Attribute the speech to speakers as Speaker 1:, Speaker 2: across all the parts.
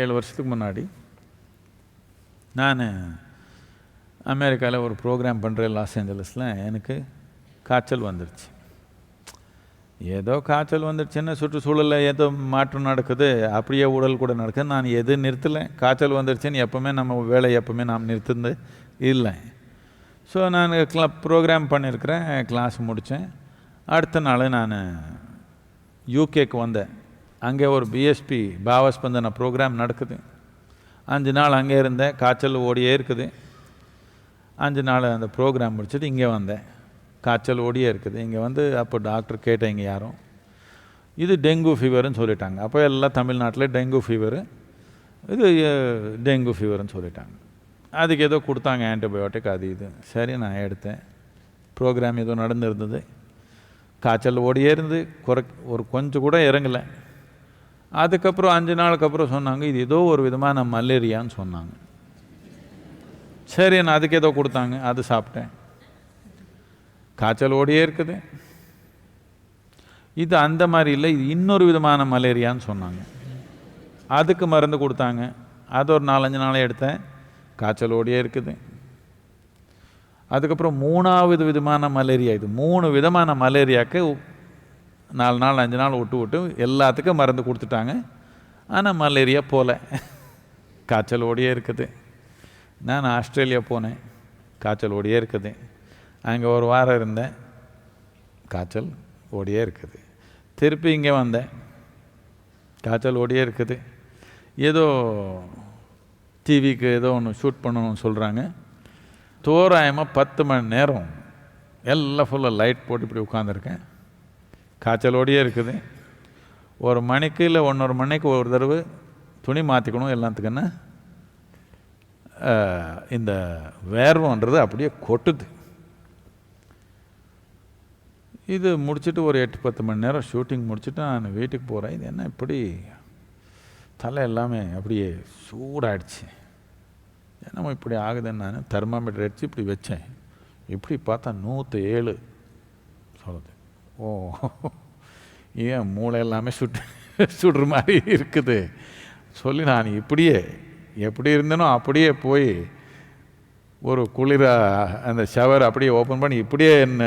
Speaker 1: ஏழு வருஷத்துக்கு முன்னாடி நான் அமெரிக்காவில் ஒரு ப்ரோக்ராம் பண்ணுறேன் லாஸ் ஏஞ்சலஸில். எனக்கு காய்ச்சல் வந்துடுச்சு ஏதோ காய்ச்சல் வந்துடுச்சுன்னா சுற்றுச்சூழலில் ஏதோ மாற்றம் நடக்குது. அப்படியே உடல் கூட நடக்குது. நான் எது நிறுத்தலை. காய்ச்சல் வந்துடுச்சுன்னு எப்போவுமே நம்ம வேலை எப்போவுமே நாம் நிறுத்துந்து இல்லை. ஸோ நான் கிளா ப்ரோக்ராம் பண்ணியிருக்கிறேன் கிளாஸ் முடித்தேன் அடுத்த நாள் நான் யூகேக்கு வந்தேன். அங்கே ஒரு பிஎஸ்பி பாவஸ்பந்தன ப்ரோக்ராம் நடக்குது. அஞ்சு நாள் அங்கே இருந்தேன் காய்ச்சல் ஓடியே இருக்குது. அஞ்சு நாள் அந்த ப்ரோக்ராம் முடிச்சுட்டு இங்கே வந்தேன். காய்ச்சல் ஓடியே இருக்குது. இங்கே வந்து அப்போ டாக்டர் கேட்டேன் இங்கே யாரும். இது டெங்கு ஃபீவர்னு சொல்லிட்டாங்க. அப்போ எல்லாம் தமிழ்நாட்டில் டெங்கு ஃபீவரு இது டெங்கு ஃபீவர்னு சொல்லிட்டாங்க. அதுக்கு ஏதோ கொடுத்தாங்க ஆன்டிபயோட்டிக் அது இது. சரி நான் எடுத்தேன். ப்ரோக்ராம் ஏதோ நடந்துருந்தது. காய்ச்சல் ஓடியே இருந்து குறை ஒரு கொஞ்சம் கூட இறங்கலை. அதுக்கப்புறம் அஞ்சு நாளுக்கு அப்புறம் சொன்னாங்க இது ஏதோ ஒரு விதமான மலேரியான்னு சொன்னாங்க. சரி நான் அதுக்கு ஏதோ கொடுத்தாங்க அது சாப்பிட்டேன். காய்ச்சல் ஓடியே இருக்குது. இது அந்த மாதிரி இல்லை இது இன்னொரு விதமான மலேரியான்னு சொன்னாங்க. அதுக்கு மருந்து கொடுத்தாங்க. அது ஒரு நாலஞ்சு நாள் எடுத்தேன். காய்ச்சல் ஓடியே இருக்குது. அதுக்கப்புறம் மூணாவது விதமான மலேரியா இது மூணு விதமான மலேரியாவுக்கு நாலு நாள் அஞ்சு நாள் விட்டு விட்டு எல்லாத்துக்கும் மருந்து கொடுத்துட்டாங்க. ஆனால் மலேரியா போகல காய்ச்சல் ஓடியே இருக்குது. நான் ஆஸ்திரேலியா போனேன். காய்ச்சல் ஓடியே இருக்குது. அங்கே ஒரு வாரம் இருந்தேன். காய்ச்சல் ஓடியே இருக்குது. திருப்பி இங்கே வந்தேன். காய்ச்சல் ஓடியே இருக்குது. ஏதோ டிவிக்கு ஏதோ ஒன்று ஷூட் பண்ணணும்னு சொல்கிறாங்க தோராயமாக பத்து மணி நேரம். எல்லாம் ஃபுல்லாக லைட் போட்டு இப்படி உட்காந்துருக்கேன் காய்ச்சலோடையே இருக்குது. ஒரு மணிக்கு இல்லை ஒன்றொரு மணிக்கு ஒரு தடவை துணி மாற்றிக்கணும் எல்லாத்துக்குன்னு இந்த வேர்வன்றது அப்படியே கொட்டுது. இது முடிச்சுட்டு ஒரு எட்டு பத்து மணி நேரம் ஷூட்டிங் முடிச்சுட்டு நான் வீட்டுக்கு போகிறேன் இது என்ன இப்படி தலை எல்லாமே அப்படியே சூடாயிடுச்சு. என்னமோ இப்படி ஆகுதுன்னு நான் தெர்மாமீட்டர் அடித்து இப்படி வச்சேன். இப்படி பார்த்தா நூற்று ஏழு. ஓ. ஏன் மூளை எல்லாமே சுட்டு சுடுற மாதிரி இருக்குது? சொல்லி நான் இப்படியே எப்படி இருந்தனோ அப்படியே போய் ஒரு குளிர அந்த ஷவர் அப்படியே ஓப்பன் பண்ணி இப்படியே என்ன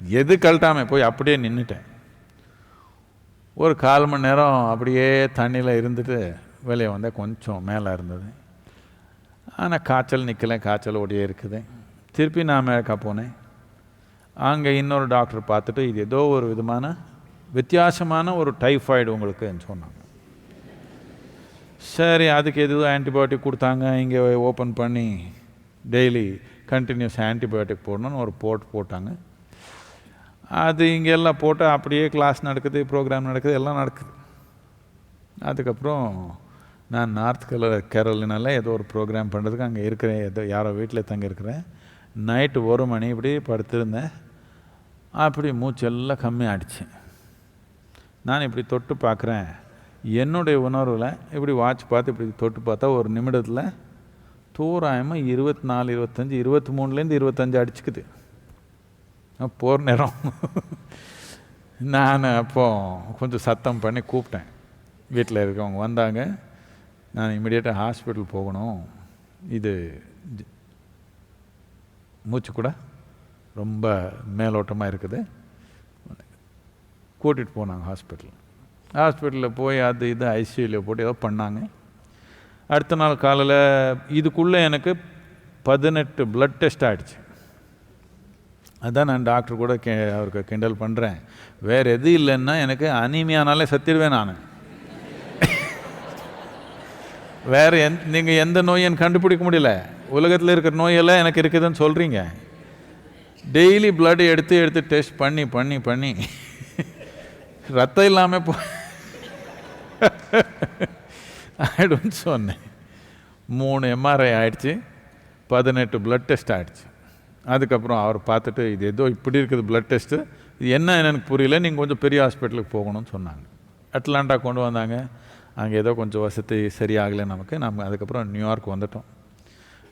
Speaker 1: எது கழட்டாமல் போய் அப்படியே நின்றுட்டேன் ஒரு கால் மணி நேரம் அப்படியே தண்ணியில் இருந்துட்டு வெளியே வந்தேன் கொஞ்சம் மேலே இருந்தது. ஆனால் காய்ச்சல் நிற்கலை காய்ச்சல் ஓடியே இருக்குது. திருப்பி நான் அமெரிக்கா போனேன். அங்கே இன்னொரு டாக்டர் பார்த்துட்டு இது ஏதோ ஒரு விதமான வித்தியாசமான ஒரு டைஃபாய்டு உங்களுக்குன்னு சொன்னாங்க. சரி அதுக்கு எதுவும் ஆன்டிபயோட்டிக் கொடுத்தாங்க? இங்கே ஓப்பன் பண்ணி டெய்லி கண்டினியூஸ் ஆன்டிபயோட்டிக் போடணும்னு ஒரு போட் போட்டாங்க. அது இங்கே எல்லாம் போட்டு அப்படியே கிளாஸ் நடக்குது ப்ரோக்ராம் நடக்குது எல்லாம் நடக்குது. அதுக்கப்புறம் நான் நார்த் கல கேரளினால ஏதோ ஒரு ப்ரோக்ராம் பண்ணுறதுக்கு அங்கே இருக்கிறேன் ஏதோ யாரோ வீட்டில் தங்கியிருக்கிறேன். நைட்டு ஒரு மணி இப்படி படுத்திருந்தேன். அப்படி மூச்செல்லாம் கம்மியாகிடுச்சு நான் இப்படி தொட்டு பார்க்குறேன். என்னுடைய உணர்வில் இப்படி வாட்ச் பார்த்து இப்படி தொட்டு பார்த்தா ஒரு நிமிடத்தில் தூராயமாக இருபத்தி நாலு இருபத்தஞ்சி இருபத்தி மூணுலேருந்து இருபத்தஞ்சு அடிச்சுக்குது. போர் நேரம். நான் அப்போ கொஞ்சம் சத்தம் பண்ணி கூப்பிட்டேன். வீட்டில் இருக்கவங்க வந்தாங்க. நான் இமிடியேட்டாக ஹாஸ்பிட்டல் போகணும். இது மூச்சு கூட ரொம்ப மேலோட்டமாக இருக்குது. கூட்டிகிட்டு போனாங்க ஹாஸ்பிட்டல் ஹாஸ்பிட்டலில் போய் அது இது ஐசியூவில் போட்டு ஏதோ பண்ணாங்க. அடுத்த நாள் காலையில் இதுக்குள்ளே எனக்கு பதினெட்டு பிளட் டெஸ்ட் ஆகிடுச்சு அதான் நான் டாக்டர் கூட கே அவருக்கு கிண்டல் பண்ணுறேன் வேறு எது இல்லைன்னா எனக்கு அனிமியானாலே சத்திடுவேன் நான். வேறு எந் நீங்கள் எந்த நோயும் கண்டுபிடிக்க முடியல. உலகத்தில் இருக்கிற நோயெல்லாம் எனக்கு இருக்குதுன்னு சொல்கிறீங்க டெய்லி பிளட் எடுத்து எடுத்து டெஸ்ட் பண்ணி பண்ணி பண்ணி. ரத்தம் இல்லாமல் போ ஆயிடும்னு சொன்னேன். மூணு எம்ஆர்ஐ ஆயிடுச்சு. பதினெட்டு பிளட் டெஸ்ட் ஆகிடுச்சு அதுக்கப்புறம் அவர் பார்த்துட்டு இது ஏதோ இப்படி இருக்குது பிளட் டெஸ்ட்டு இது என்ன எனக்கு புரியல. நீங்கள் கொஞ்சம் பெரிய ஹாஸ்பிட்டலுக்கு போகணும்னு சொன்னாங்க. அட்லாண்டா கொண்டு வந்தாங்க. அங்கே ஏதோ கொஞ்சம் வசதி சரியாகலை நமக்கு. நம்ம அதுக்கப்புறம் நியூயார்க் வந்துட்டோம்.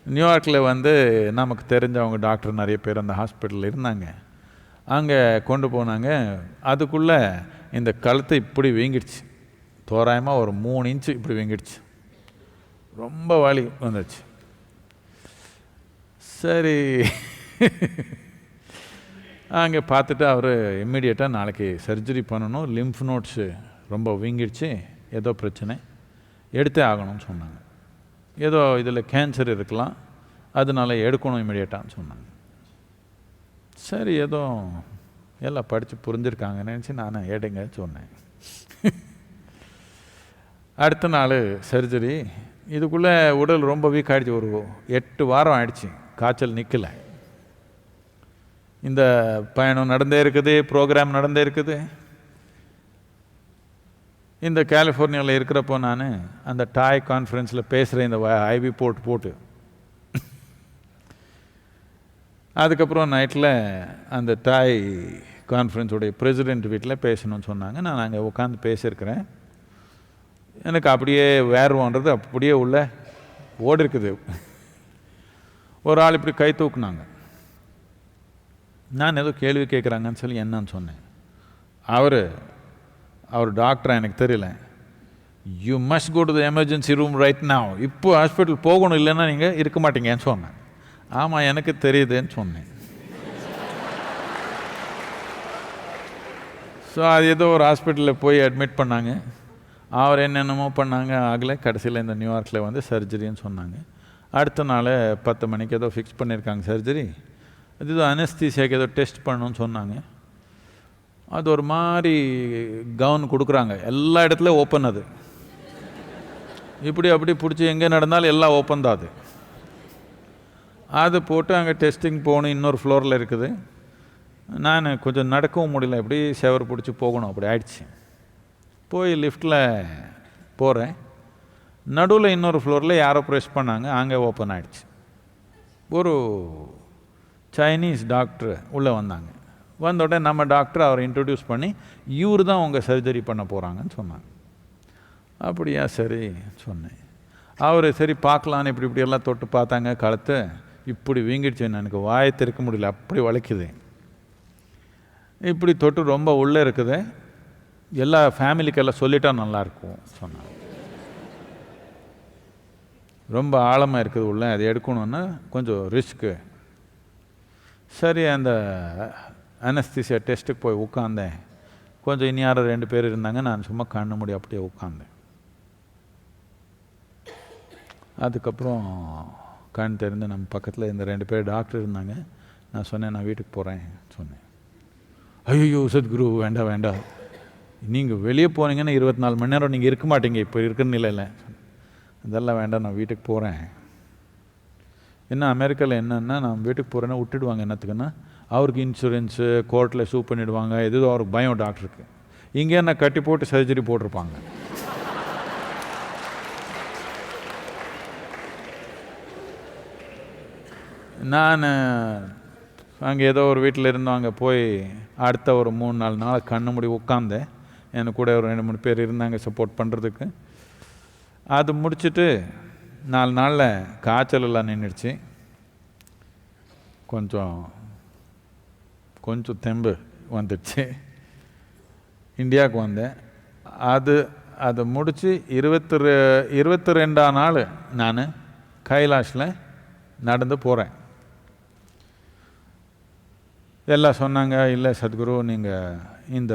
Speaker 1: நியூயார்க்கில் வந்து நமக்கு தெரிஞ்சவங்க டாக்டர் நிறைய பேர் அந்த ஹாஸ்பிட்டலில் இருந்தாங்க. அங்கே கொண்டு போனாங்க. அதுக்குள்ளே இந்த கழுத்தை இப்படி வீங்கிடுச்சு. தோராயமாக ஒரு மூணு இன்ச்சு இப்படி வீங்கிடுச்சு. ரொம்ப வலி வந்துச்சு. சரி. அங்கே பார்த்துட்டு அவர் இம்மிடியேட்டாக நாளைக்கு சர்ஜரி பண்ணணும். லிம்ஃப் நோட்ஸு ரொம்ப வீங்கிடுச்சு. ஏதோ பிரச்சனை. எடுத்தே ஆகணும்னு சொன்னாங்க. ஏதோ இதில் கேன்சர் இருக்கலாம். அதனால எடுக்கணும் இமீடியட்டான்னு சொன்னாங்க. சரி ஏதோ எல்லாம் படித்து புரிஞ்சிருக்காங்க நினச்சி நான் எடுங்க சொன்னேன். அடுத்த நாள் சர்ஜரி இதுக்குள்ளே உடல் ரொம்ப வீக் ஆகிடுச்சு ஒரு எட்டு வாரம் ஆயிடுச்சு. காய்ச்சல் நிற்கலை இந்த பயணம் நடந்தே இருக்குது ப்ரோக்ராம் நடந்தே இருக்குது. இந்த கலிஃபோர்னியாவில் இருக்கிறப்போ நான் அந்த டாய் கான்ஃபரன்ஸில் பேசுகிறேன் இந்த ஐவி போட்டு போட்டு. அதுக்கப்புறம் நைட்டில் அந்த டாய் கான்ஃபரன்ஸுடைய பிரசிடெண்ட் வீட்டில் பேசணும்னு சொன்னாங்க. நான் அங்கே உட்காந்து பேசியிருக்கிறேன். எனக்கு அப்படியே வேர்வோன்றது அப்படியே உள்ள ஓடி இருக்குது ஒரு ஆள் இப்படி கை தூக்குனாங்க. நான் ஏதோ கேள்வி கேட்குறாங்கன்னு சொல்லி என்னன்னு சொன்னேன். அவர் அவர் டாக்டரா எனக்கு தெரியல. You must go to the emergency room right now. இப்போ ஹாஸ்பிட்டல் போகணும் இல்லைன்னா நீங்கள் இருக்க மாட்டீங்கன்னு சொன்னேன். ஆமாம் எனக்கு தெரியுதுன்னு சொன்னேன். ஸோ அது ஏதோ ஒரு ஹாஸ்பிட்டலில் போய் அட்மிட் பண்ணாங்க. அவர் என்னென்னமோ பண்ணாங்க. ஆகலை கடைசியில் இந்த நியூயார்க்கில் வந்து சர்ஜரின்னு சொன்னாங்க. அடுத்த நாள் பத்து மணிக்கு ஏதோ ஃபிக்ஸ் பண்ணியிருக்காங்க சர்ஜரி அது ஏதோ அனஸ்தீசியாக்கு ஏதோ டெஸ்ட் பண்ணணும்னு சொன்னாங்க. அது ஒரு மாதிரி கவுன் கொடுக்குறாங்க. எல்லா இடத்துலையும் ஓப்பன் அது. இப்படி அப்படி பிடிச்சி எங்கே நடந்தாலும் எல்லாம் ஓப்பன் தான் அது. அது போட்டு அங்கே டெஸ்டிங் போகணும். இன்னொரு ஃப்ளோரில் இருக்குது. நான் கொஞ்சம் நடக்கவும் முடியல. எப்படி செவர் பிடிச்சி போகணும். அப்படி ஆயிடுச்சு. போய் லிஃப்ட்டில் போகிறேன் நடுவில் இன்னொரு ஃப்ளோரில் யாரோ ப்ரெஸ் பண்ணாங்க. அங்கே ஓப்பன் ஆகிடுச்சு ஒரு சைனீஸ் டாக்டர் உள்ளே வந்தாங்க. வந்த உடனே நம்ம டாக்டர் அவரை இன்ட்ரடியூஸ் பண்ணி இவர் தான் உங்கள் சர்ஜரி பண்ண போகிறாங்கன்னு சொன்னாங்க. அப்படியா சரி சொன்னேன். அவர் சரி பார்க்கலான்னு இப்படி இப்படி எல்லாம் தொட்டு பார்த்தாங்க கழுத்து இப்படி வீங்கிடுச்சு எனக்கு வாயை திறக்க முடியல அப்படி வளைக்குது இப்படி தொட்டு ரொம்ப உள்ளே இருக்குது. எல்லா ஃபேமிலிக்கெல்லாம் சொல்லிட்டா நல்லாயிருக்கும் சொன்னாங்க. ரொம்ப ஆழமாக இருக்குது உள்ள அதை எடுக்கணுன்னா கொஞ்சம் ரிஸ்க்கு சரி அந்த அனஸ்திசியா டெஸ்ட்டுக்கு போய் உட்காந்தேன் கொஞ்சம் இனி யாரோ ரெண்டு பேர் இருந்தாங்க நான் சும்மா கண்ணு முடி அப்படியே உட்காந்தேன் அதுக்கப்புறம் கண் தெரிந்து நம்ம பக்கத்தில் இந்த ரெண்டு பேர் டாக்டர் இருந்தாங்க. நான் சொன்னேன் நான் வீட்டுக்கு போகிறேன் சொன்னேன். ஐயோ சத்குரு வேண்டாம் வேண்டாம் நீங்கள் வெளியே போனீங்கன்னா இருபத்தி நாலு மணி நேரம் நீங்கள் இருக்க மாட்டீங்க. இப்போ இருக்கிற நிலையில். அதெல்லாம் வேண்டாம் நான் வீட்டுக்கு போகிறேன் என்ன அமெரிக்காவில் என்னென்னா நான் வீட்டுக்கு போகிறேன்னா விட்டுடுவாங்க என்னத்துக்குன்னா அவருக்கு இன்சூரன்ஸு கோர்ட்டில் சூ பண்ணிவிடுவாங்க எது அவருக்கு பயம் டாக்டருக்கு. இங்கே என்ன கட்டி போட்டு சர்ஜரி போட்டிருப்பாங்க. நான் அங்கே ஏதோ ஒரு வீட்டில் இருந்தோம் அங்கே போய் அடுத்த ஒரு மூணு நாலு நாள் கண்ணு முடி உட்காந்தேன் எனக்கு கூட ஒரு ரெண்டு மூணு பேர் இருந்தாங்க சப்போர்ட் பண்ணுறதுக்கு அது முடிச்சுட்டு நாலு நாளில் காய்ச்சல் எல்லாம் நின்றுடுச்சு கொஞ்சம் கொஞ்சம் தெம்பு வந்துடுச்சு. இந்தியாவுக்கு வந்தேன். அது அதை முடித்து இருபத்தி ரெ இருபத்தி ரெண்டாம் நாள் நான் கைலாஷில் நடந்து போகிறேன் எல்லாம் சொன்னாங்க இல்லை சத்குரு நீங்கள் இந்த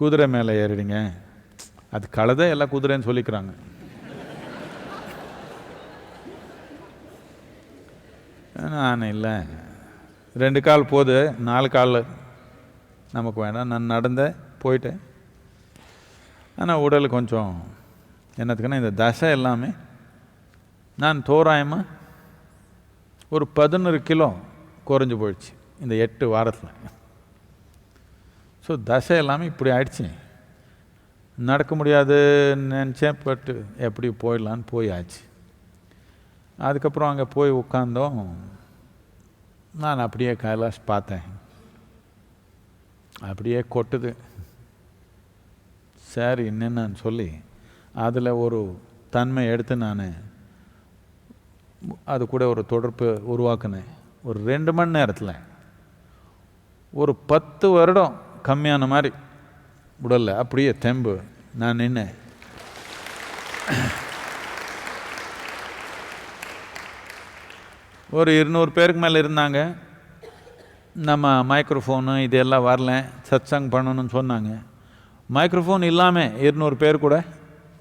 Speaker 1: குதிரை மேலே ஏறிடுங்க அது கலதை எல்லாம் குதிரைன்னு சொல்லிக்கிறாங்க. நான் இல்லை. ரெண்டு கால் போது நாலு கால் நமக்கு வேணாம். நான் நடந்தேன் போயிட்டேன். ஆனால் உடல் கொஞ்சம் என்னத்துக்குன்னா இந்த தசை எல்லாமே நான் தோராயமாக ஒரு பதினொரு கிலோ குறைஞ்சி போயிடுச்சு இந்த எட்டு வாரத்தில். ஸோ தசை எல்லாமே இப்படி ஆயிடுச்சு. நடக்க முடியாதுன்னு நினச்சேன் பட்டு எப்படி போயிடலான்னு போய் ஆச்சு அதுக்கப்புறம் அங்கே போய் உட்காந்தோம் நான் அப்படியே கைலாஷ் பார்த்தேன். அப்படியே கொட்டுது. சரி என்னென்னு சொல்லி அதில் ஒரு தன்மை எடுத்து நான் அது கூட ஒரு தொடர்பு உருவாக்குனேன். ஒரு ரெண்டு மணி நேரத்தில். ஒரு பத்து வருடம் கம்மியான மாதிரி உடலில் அப்படியே தெம்பு. நான் நின்னேன். ஒரு இருநூறு பேருக்கு மேலே இருந்தாங்க. நம்ம மைக்ரோஃபோனு இதெல்லாம் வரல. சத்சங் பண்ணணும்னு சொன்னாங்க. மைக்ரோஃபோன் இல்லாமல் இருநூறு பேர் கூட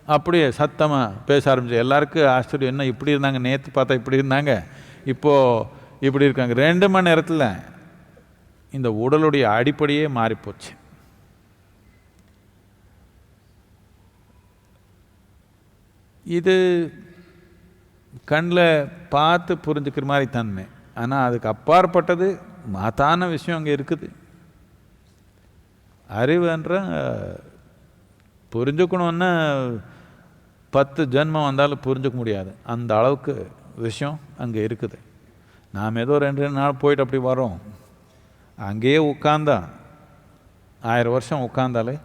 Speaker 1: அப்படியே சத்தமாக பேச ஆரம்பிச்சு எல்லாருக்கும் ஆச்சரியம் என்ன இப்படி இருந்தாங்க? நேற்று பார்த்தா இப்படி இருந்தாங்க? இப்போது இப்படி இருக்காங்க. ரெண்டு மணி நேரத்தில் இந்த உடலுடைய அடிப்படையே மாறிப்போச்சு. இது கண்ணில் பார்த்து புரிஞ்சுக்கிற மாதிரி தன்மை. ஆனால் அதுக்கு அப்பாற்பட்டது மாத்தான விஷயம் அங்கே இருக்குது. அறிவுன்ற புரிஞ்சுக்கணுன்னா பத்து ஜென்மம் வந்தாலும் புரிஞ்சுக்க முடியாது. அந்த அளவுக்கு விஷயம் அங்கே இருக்குது. நாம் ஏதோ ரெண்டு ரெண்டு நாள் போயிட்டு அப்படி வரோம் அங்கேயே உட்காந்தா ஆயிரம் வருஷம் உட்காந்தாலே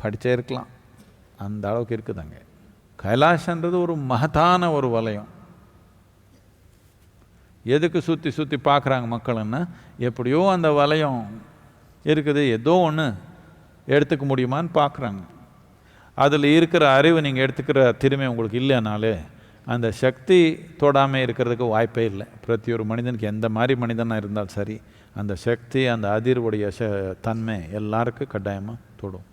Speaker 1: படித்தே இருக்கலாம். அந்த அளவுக்கு இருக்குது அங்கே. கைலாசன்றது ஒரு மகத்தான ஒரு வலயம். எதுக்கு சுற்றி சுற்றி பார்க்குறாங்க மக்கள்னா? எப்படியோ அந்த வலயம் இருக்குது ஏதோ ஒன்று எடுத்துக்க முடியுமான்னு பார்க்குறாங்க. அதில் இருக்கிற அறிவு நீங்கள் எடுத்துக்கிற திறமை உங்களுக்கு இல்லைனாலே அந்த சக்தி தொடாமல் இருக்கிறதுக்கு வாய்ப்பே இல்லை. பிரதி ஒரு மனிதனுக்கு எந்த மாதிரி மனிதனாக இருந்தாலும் சரி அந்த சக்தி அந்த அதிர்வுடைய ச தன்மை எல்லாருக்கும் கட்டாயமாக தொடும்.